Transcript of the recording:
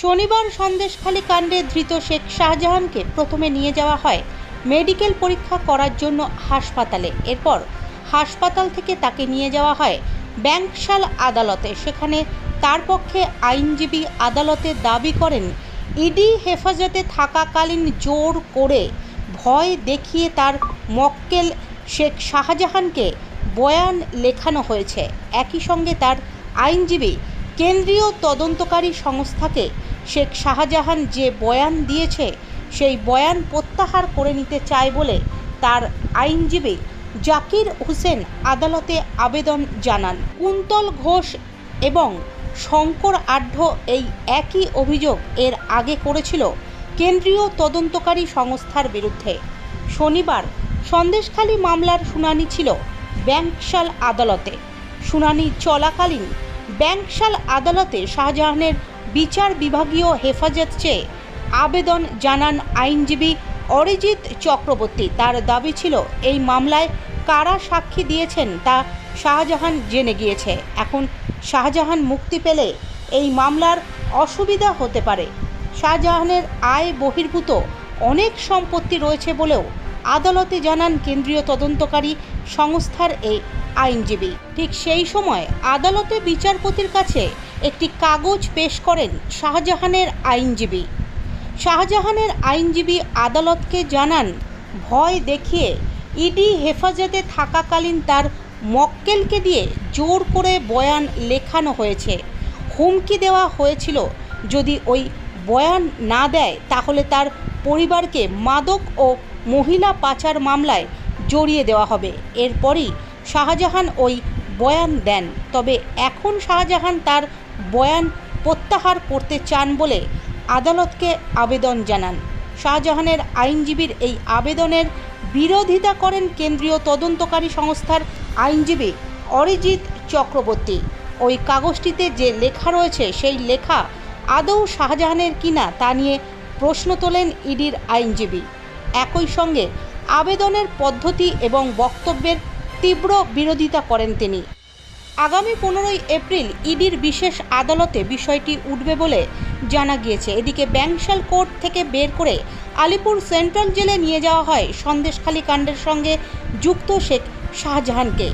শনিবার সন্দেশখালী কাণ্ডে ধৃত শেখ শাহজাহানকে প্রথমে নিয়ে যাওয়া হয় মেডিকেল পরীক্ষা করার জন্য হাসপাতালে। এরপর হাসপাতাল থেকে তাকে নিয়ে যাওয়া হয় ব্যাংকশাল আদালতে। সেখানে তার পক্ষে আইনজীবী আদালতে দাবি করেন, ইডি হেফাজতে থাকাকালীন জোর করে ভয় দেখিয়ে তার মক্কেল শেখ শাহজাহানকে বয়ান লেখানো হয়েছে। একই সঙ্গে তার আইনজীবী কেন্দ্রীয় তদন্তকারী সংস্থাকে শেখ শাহজাহান যে বয়ান দিয়েছে, সেই বয়ান প্রত্যাহার করে নিতে চায় বলে তার আইনজীবী জাকির হোসেন আদালতে আবেদন জানান। কুন্তল ঘোষ এবং শঙ্কর আঢ্য এই একই অভিযোগ এর আগে করেছিল কেন্দ্রীয় তদন্তকারী সংস্থার বিরুদ্ধে। শনিবার সন্দেশখালী মামলার শুনানি ছিল ব্যাংকশাল আদালতে। শুনানি চলাকালীন ব্যাংকশাল আদালতে শাহজাহানের বিচার বিভাগীয় হেফাজত চেয়ে আবেদন জানান আইনজীবী অরিজিৎ চক্রবর্তী। তার দাবি ছিল, এই মামলায় কারা সাক্ষী দিয়েছেন তা শাহজাহান জেনে গিয়েছে। এখন শাহজাহান মুক্তি পেলে এই মামলার অসুবিধা হতে পারে। শাহজাহানের আয় বহির্ভূত অনেক সম্পত্তি রয়েছে বলেও আদালতে জানান কেন্দ্রীয় তদন্তকারী সংস্থার এই আইনজীবী। ঠিক সেই সময় আদালতে বিচারপতির কাছে একটি কাগজ পেশ করেন শাহজাহানের আইনজীবী। শাহজাহানের আইনজীবী আদালতকে জানান, ভয় দেখিয়ে ইডি হেফাজতে থাকাকালীন তার মক্কেলকে দিয়ে জোর করে বয়ান লেখানো হয়েছে। হুমকি দেওয়া হয়েছিল, যদি ওই বয়ান না দেয়, তাহলে তার পরিবারকে মাদক ও মহিলা পাচার মামলায় জড়িয়ে দেওয়া হবে। এরপরই শাহজাহান ওই বয়ান দেন। তবে এখন শাহজাহান তার বয়ান প্রত্যাহার করতে চান বলে আদালতকে আবেদন জানান। শাহজাহানের আইনজীবীর এই আবেদনের বিরোধিতা করেন কেন্দ্রীয় তদন্তকারী সংস্থার আইনজীবী অরিজিৎ চক্রবর্তী। ওই কাগজটিতে যে লেখা রয়েছে সেই লেখা আদৌ শাহজাহানের কিনা তা নিয়ে প্রশ্ন তোলেন ইডির আইনজীবী। একই সঙ্গে আবেদনের পদ্ধতি এবং বক্তব্যের তীব্র বিরোধিতা করেন তিনি। আগামী পনেরোই এপ্রিল ইডির বিশেষ আদালতে বিষয়টি উঠবে বলে জানা গিয়েছে। এদিকে ব্যাংশাল কোর্ট থেকে বের করে আলিপুর সেন্ট্রাল জেলে নিয়ে যাওয়া হয় সন্দেশখালী কাণ্ডের সঙ্গে যুক্ত শেখ শাহজাহানকে।